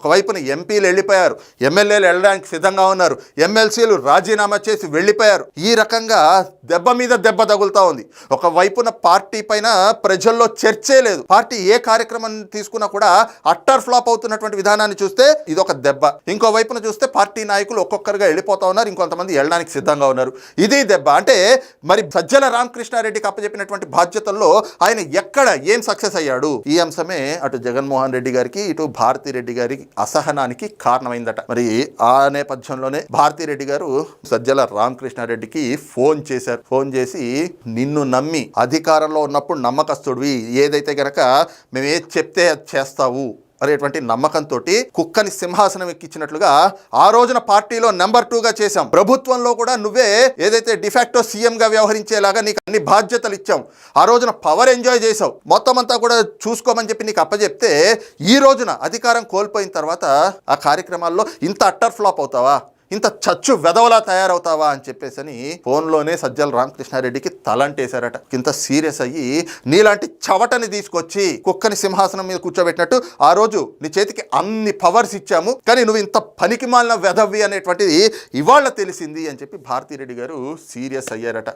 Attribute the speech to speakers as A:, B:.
A: ఒకవైపున ఎంపీలు వెళ్ళిపోయారు ఎమ్మెల్యేలు వెళ్ళడానికి సిద్ధంగా ఉన్నారు ఎమ్మెల్సీలు రాజీనామా చేసి వెళ్ళిపోయారు. ఈ రకంగా దెబ్బ మీద దెబ్బ తగులుతా ఉంది. ఒకవైపున పార్టీ పైన ప్రజల్లో చర్చే లేదు. పార్టీ ఏ కార్యక్రమం తీసుకున్నా కూడా అట్టర్ ఫ్లాప్ అవుతున్నటువంటి విధానాన్ని చూస్తే ఇది ఒక దెబ్బ. ఇంకో వైపున చూస్తే పార్టీ నాయకులు ఒక్కొక్కరుగా వెళ్ళిపోతా ఉన్నారు ఇంకొంతమంది వెళ్ళడానికి సిద్ధంగా ఉన్నారు. ఇది దెబ్బ. అంటే మరి సజ్జల రామకృష్ణారెడ్డికి అప్పచెప్పినటువంటి బాధ్యతల్లో ఆయన ఎక్కడ ఏం సక్సెస్ అయ్యాడు? ఈ అంశమే అటు జగన్మోహన్ రెడ్డి గారికి ఇటు భారతీ రెడ్డి గారికి అసహనానికి కారణమైందట. మరి ఆ నేపథ్యంలోనే భారతీ రెడ్డి గారు సజ్జల రామకృష్ణారెడ్డికి ఫోన్ చేశారు. ఫోన్ చేసి నిన్ను నమ్మి అధికారంలో ఉన్నప్పుడు నమ్మకస్తుడివి. ఏదైతే గనక మేమే చెప్తే అది చేస్తావు. అనేటువంటి నమ్మకంతో కుక్కని సింహాసనం ఎక్కించినట్లుగా ఆ రోజున పార్టీలో నెంబర్ టూగా చేశాం. ప్రభుత్వంలో కూడా నువ్వే ఏదైతే డిఫాక్టో సీఎంగా వ్యవహరించేలాగా నీకు అన్ని బాధ్యతలు ఇచ్చాం ఆ రోజున పవర్ ఎంజాయ్ చేసావు మొత్తం అంతా కూడా చూసుకోమని చెప్పి నీకు అప్పచెప్తే ఈ రోజున అధికారం కోల్పోయిన తర్వాత ఆ కార్యక్రమాల్లో ఇంత అట్టర్ ఫ్లాప్ అవుతావా? ఇంత చచ్చు వెదవలా తయారవుతావా అని చెప్పేసి అని ఫోన్లోనే సజ్జల రామకృష్ణారెడ్డికి తలంటేశారట. ఇంత సీరియస్ అయ్యి నీలాంటి చవటని తీసుకొచ్చి కుక్కని సింహాసనం మీద కూర్చోబెట్టినట్టు ఆ రోజు నీ చేతికి అన్ని పవర్స్ ఇచ్చాము. కానీ నువ్వు ఇంత పనికి మాలిన వెధవి అనేటువంటిది ఇవాళ తెలిసింది అని చెప్పి భారతీరెడ్డి గారు సీరియస్ అయ్యారట.